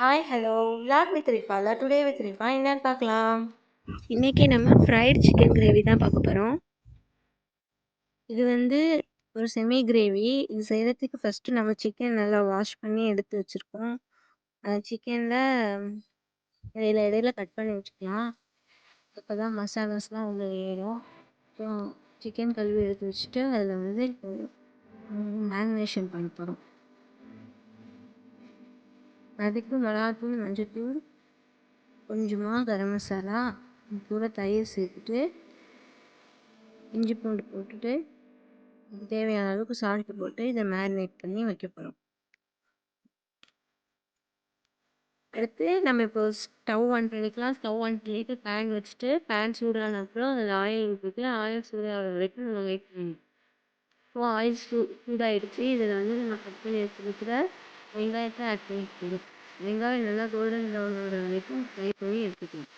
Hi hello vlog with ரிஃபால today with Rifa என்னன்னு பார்க்கலாம். இன்றைக்கி நம்ம ஃப்ரைட் சிக்கன் கிரேவி தான் பார்க்க போகிறோம் இது வந்து ஒரு செமி கிரேவி இது செய்கிறதுக்கு ஃபஸ்ட்டு நம்ம சிக்கன் நல்லா வாஷ் பண்ணி எடுத்து வச்சுருக்கோம். அந்த சிக்கனில் இடையில இடையில கட் பண்ணி வச்சுக்கலாம். அப்போ தான் மசாலாஸ்லாம் உள்ள ஏறும். அப்புறம் சிக்கன் கழுவி எடுத்து வச்சுட்டு அதில் வந்து மேரினேஷன் பண்ண போகிறோம் அதுக்கு மிளகாத்தூள் மஞ்சத்தூள் கொஞ்சமாக கரம் மசாலா இது கூட தயிர் சேர்த்துட்டு இஞ்சி பூண்டு போட்டுட்டு தேவையான அளவுக்கு சால்ட்டு போட்டு இதை மேரினேட் பண்ணி வைக்க போகிறோம் அடுத்து நம்ம இப்போ ஸ்டவ் ஆன் பண்ணிக்கலாம். ஸ்டவ் ஆன் பண்ணிட்டு பேன் வச்சுட்டு பேன் சூடான அப்புறம் அதில் ஆயில் ஊற்றிட்டு ஆயில் சூடாக வரைக்கும் நம்ம வெயிட் பண்ணணும். ஸோ ஆயில் சூ சூடாகிடுச்சு இதில் வந்து நம்ம கட் பண்ணி வச்சுருக்கிற வெங்காயத்தை ஆட் பண்ணிக்கணும் வெங்காயம் நல்லா கோல்டன் ப்ரௌன் ஆகிற வரைக்கும் ஃப்ரை பண்ணி எடுத்துக்கணும்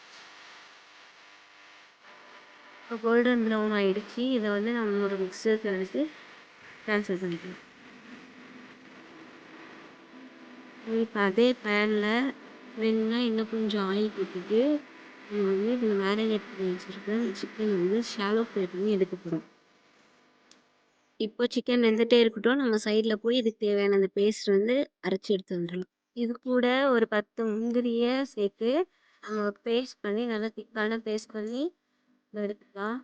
இப்போ கோல்டன் ப்ரௌன் ஆகிடுச்சு இதை வந்து நம்ம ஒரு மிக்சருக்கு எடுத்து ட்ரான்ஸ்ஃபர் பண்ணிக்கலாம். இப்போ அதே பேனில் வேணும்னா இன்னும் கொஞ்சம் ஆயில் போட்டுட்டு நம்ம வந்து இதில் மேரினேட் பண்ணி வச்சுருக்க சிக்கன் வந்து ஷாலோ ஃப்ரை பண்ணி எடுக்க போகிறோம் இப்போ சிக்கன் வெந்துட்டே இருக்கட்டும் நம்ம சைடில் போய் இதுக்கு தேவையான அந்த பேஸ்ட் வந்து அரைச்சி எடுத்து வந்துடலாம். இது கூட ஒரு பத்து முந்திரியை சேர்த்து நம்ம பேஸ்ட் பண்ணி நல்லா திக்கான பேஸ்ட் பண்ணி எடுத்துக்கலாம்.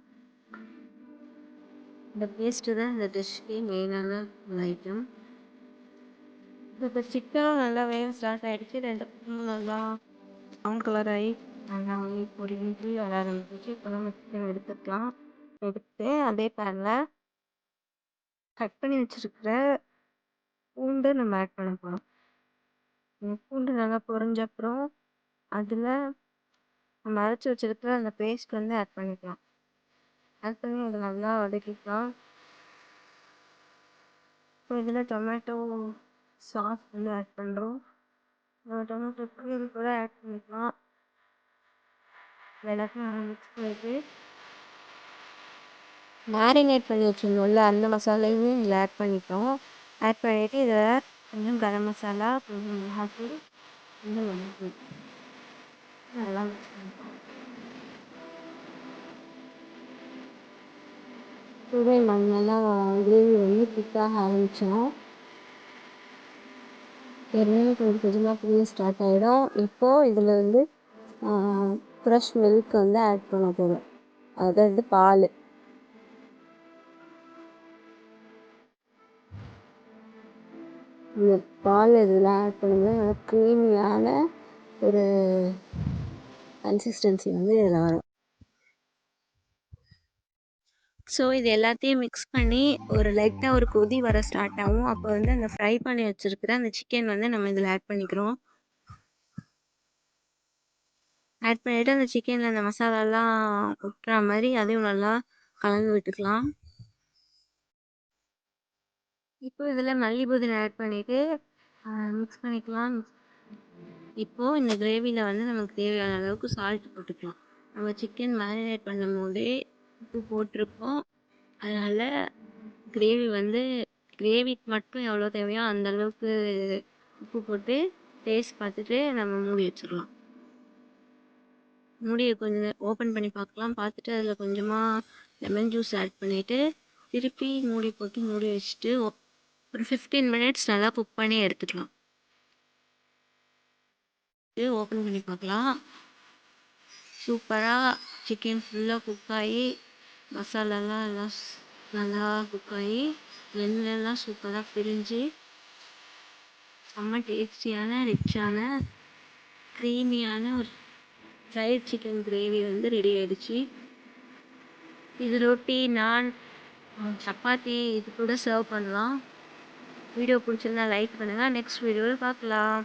இந்த பேஸ்ட்டு தான் இந்த டிஷ்க்கு மெயினான ஒரு ஐட்டம் இப்போ சிக்கனும் நல்லா வேக ஸ்டார்ட் ஆகிடுச்சு ரெண்டு பக்கமும் நல்லா ப்ரௌன் கலர் ஆகி நல்லா பொரிஞ்சு வர ஆரம்பிச்சு இப்போ நம்ம சிக்கன் எடுத்துக்கலாம். எடுத்து அதே பேனில் கட் பண்ணி வச்சுருக்கிற பூண்டை நம்ம ஆட் பண்ண போகிறோம் பூண்டு நல்லா பொரிஞ்ச அப்புறம் அதில் நம்ம அரைச்சி வச்சிருக்கிற அந்த பேஸ்ட் வந்து ஆட் பண்ணிக்கலாம். ஆட் பண்ணி அதை நல்லா வதக்கிக்கலாம். இப்போ இதில் டொமேட்டோ சாஸ் வந்து ஆட் பண்ணுறோம் டொமேட்டோ இது கூட ஆட் பண்ணிக்கலாம். எல்லாத்தையும் மிக்ஸ் பண்ணிட்டு மேரினேட் பண்ணி வச்சுருந்தோம்ல அந்த மசாலாவையும் இதில் ஆட் பண்ணிட்டோம். ஆட் பண்ணிவிட்டு இதில் கொஞ்சம் கரம் மசாலா கொஞ்சம் மிளகாத்தூள் கொஞ்சம் மஞ்சள் நல்லா மிக்ஸ் பண்ணிக்கலாம் சுவை நல்லா கிரேவி வந்து திக்காக ஆரம்பிச்சிடும் ஏற்கனவே கொஞ்சம் கொஞ்சமாக புரிய ஸ்டார்ட் ஆகிடும் இப்போது இதில் வந்து ஃப்ரெஷ் மில்க் வந்து ஆட் பண்ண போகிறோம் அதாவது பால். இந்த பால் இதில் ஆட் பண்ணும்போது நல்லா க்ரீமியான ஒரு கன்சிஸ்டன்சி வந்து இதில் வரும். ஸோ இது எல்லாத்தையும் மிக்ஸ் பண்ணி ஒரு லைட்டாக ஒரு கொதி வர ஸ்டார்ட் ஆகும். அப்போ வந்து அந்த ஃப்ரை பண்ணி வச்சுருக்கிற அந்த சிக்கன் வந்து நம்ம இதில் ஆட் பண்ணிக்கிறோம். ஆட் பண்ணிவிட்டு அந்த சிக்கனில் அந்த மசாலாலாம் ஒட்டுற மாதிரி அதையும் நல்லா கலந்து விட்டுக்கலாம். இப்போ இதில் மல்லி புதினா ஆட் பண்ணிவிட்டு மிக்ஸ் பண்ணிக்கலாம். இப்போது இந்த கிரேவியில் வந்து நமக்கு தேவையான அளவுக்கு சால்ட் போட்டுக்கலாம். நம்ம சிக்கன் மேரினேட் பண்ணும் போதே உப்பு போட்டிருப்போம். அதனால் கிரேவி வந்து கிரேவிக்கு மட்டும் எவ்வளோ தேவையோ அந்த அளவுக்கு உப்பு போட்டு டேஸ்ட் பார்த்துட்டு நம்ம மூடி வச்சிடலாம். மூடியை கொஞ்சம் ஓப்பன் பண்ணி பார்க்கலாம். பார்த்துட்டு அதில் கொஞ்சமாக லெமன் ஜூஸ் ஆட் பண்ணிவிட்டு திருப்பி மூடி போட்டு மூடி வச்சுட்டு ஒரு ஃபிஃப்டீன் மினிட்ஸ் நல்லா குக் பண்ணி எடுத்துக்கலாம். இது ஓப்பன் பண்ணி பார்க்கலாம். சூப்பராக சிக்கன் ஃபுல்லாக குக் ஆகி மசாலாலாம் எல்லாம் நல்லா குக் ஆகி எண்ணெயெல்லாம் சூப்பராக பிரிஞ்சு செம்ம டேஸ்டியான ரிச்சான க்ரீமியான ஒரு ஃப்ரைட் சிக்கன் கிரேவி வந்து ரெடி ஆயிடுச்சு. இது ரொட்டி நான் சப்பாத்தி இது கூட சர்வ் பண்ணலாம். வீடியோ பிடிச்சிருந்தா லைக் பண்ணுங்கள் நெக்ஸ்ட் வீடியோவில் பார்க்கலாம்.